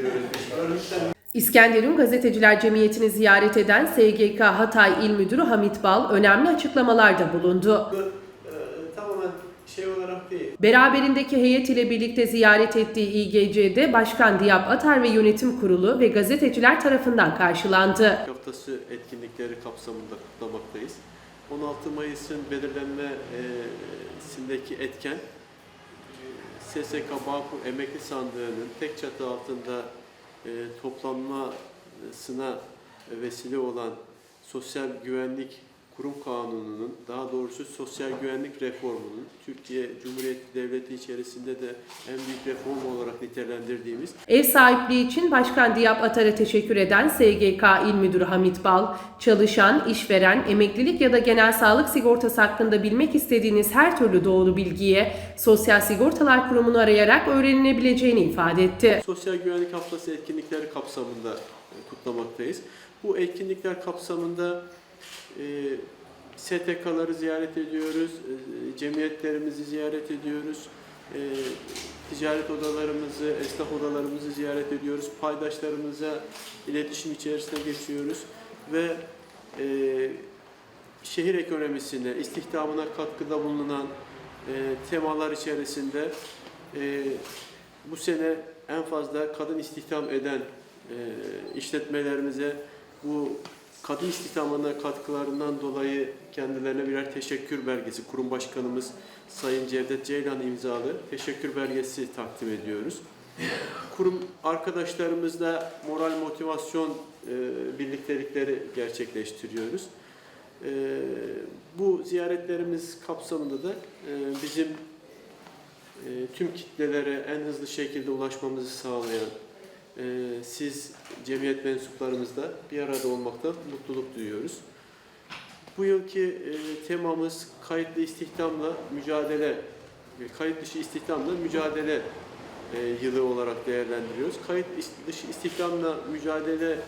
ediyoruz. Biz görmüşten İskenderun Gazeteciler Cemiyeti'ni ziyaret eden SGK Hatay İl Müdürü Hamit Bal önemli açıklamalarda bulundu. e, tamamen şey olarak değil. Beraberindeki heyet ile birlikte ziyaret ettiği İGC'de Başkan Diyap Atar ve Yönetim Kurulu ve gazeteciler tarafından karşılandı. Haftası etkinlikleri kapsamında kutlamaktayız. 16 Mayıs'ın belirlenmesindeki etken SSK Bağkur Emekli Sandığı'nın tek çatı altında e, toplanmasına vesile olan Sosyal Güvenlik Kurum Kanunu'nun, daha doğrusu Sosyal Güvenlik Reformu'nun Türkiye Cumhuriyeti Devleti içerisinde de en büyük reform olarak nitelendirdiğimiz Ev sahipliği için Başkan Diyap Atar'a teşekkür eden SGK İl Müdürü Hamit Bal, çalışan, işveren, emeklilik ya da genel sağlık sigortası hakkında bilmek istediğiniz her türlü doğru bilgiye Sosyal Sigortalar Kurumu'nu arayarak öğrenilebileceğini ifade etti. Sosyal Güvenlik Haftası etkinlikleri kapsamında e, kutlamaktayız. Bu etkinlikler kapsamında STK'ları ziyaret ediyoruz, e, cemiyetlerimizi ziyaret ediyoruz, e, ticaret odalarımızı, esnaf odalarımızı ziyaret ediyoruz, paydaşlarımıza iletişim içerisine geçiyoruz ve e, şehir ekonomisine, istihdamına katkıda bulunan temalar içerisinde bu sene en fazla kadın istihdam eden işletmelerimize bu kadın istihdamına katkılarından dolayı kendilerine birer teşekkür belgesi, kurum başkanımız Sayın Cevdet Ceylan imzalı teşekkür belgesi takdim ediyoruz. Kurum arkadaşlarımızla moral motivasyon e, birliktelikleri gerçekleştiriyoruz. E, bu ziyaretlerimiz kapsamında da e, bizim e, tüm kitlelere en hızlı şekilde ulaşmamızı sağlayan siz cemiyet mensuplarımızla bir arada olmaktan mutluluk duyuyoruz. Bu yılki e, temamız kayıtlı istihdamla mücadele, e, kayıt dışı istihdamla mücadele e, yılı olarak değerlendiriyoruz. Kayıt dışı istihdamla mücadelede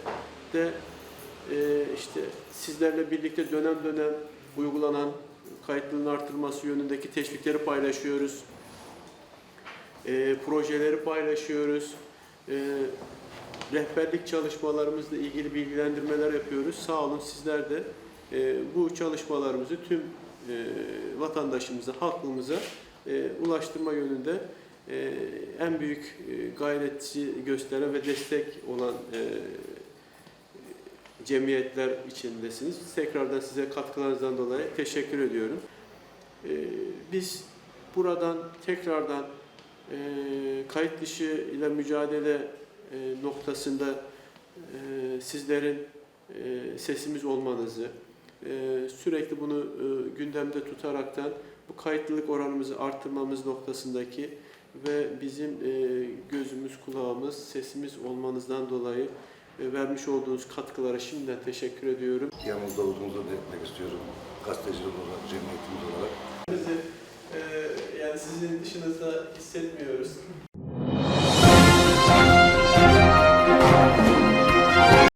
e, işte sizlerle birlikte dönem dönem uygulanan kayıtlılığın artırılması yönündeki teşvikleri paylaşıyoruz e, projeleri paylaşıyoruz. E, rehberlik çalışmalarımızla ilgili bilgilendirmeler yapıyoruz. Sağ olun sizler de e, bu çalışmalarımızı tüm e, vatandaşımıza, halkımıza e, ulaştırma yönünde e, en büyük e, gayreti gösteren ve destek olan e, cemiyetler içindesiniz. Tekrardan size katkılarınızdan dolayı teşekkür ediyorum. E, biz buradan tekrardan e, kayıt dışı ile mücadele e, noktasında e, sizlerin e, sesimiz olmanızı, e, sürekli bunu e, gündemde tutaraktan bu kayıtlılık oranımızı arttırmamız noktasındaki ve bizim e, gözümüz, kulağımız, sesimiz olmanızdan dolayı e, vermiş olduğunuz katkılara şimdiden teşekkür ediyorum. yanımızda olduğumuzu belirtmek istiyorum. Gazeteciler olarak, cemiyetimiz olarak. Bizi, e, yani sizin dışınızda hissetmiyoruz.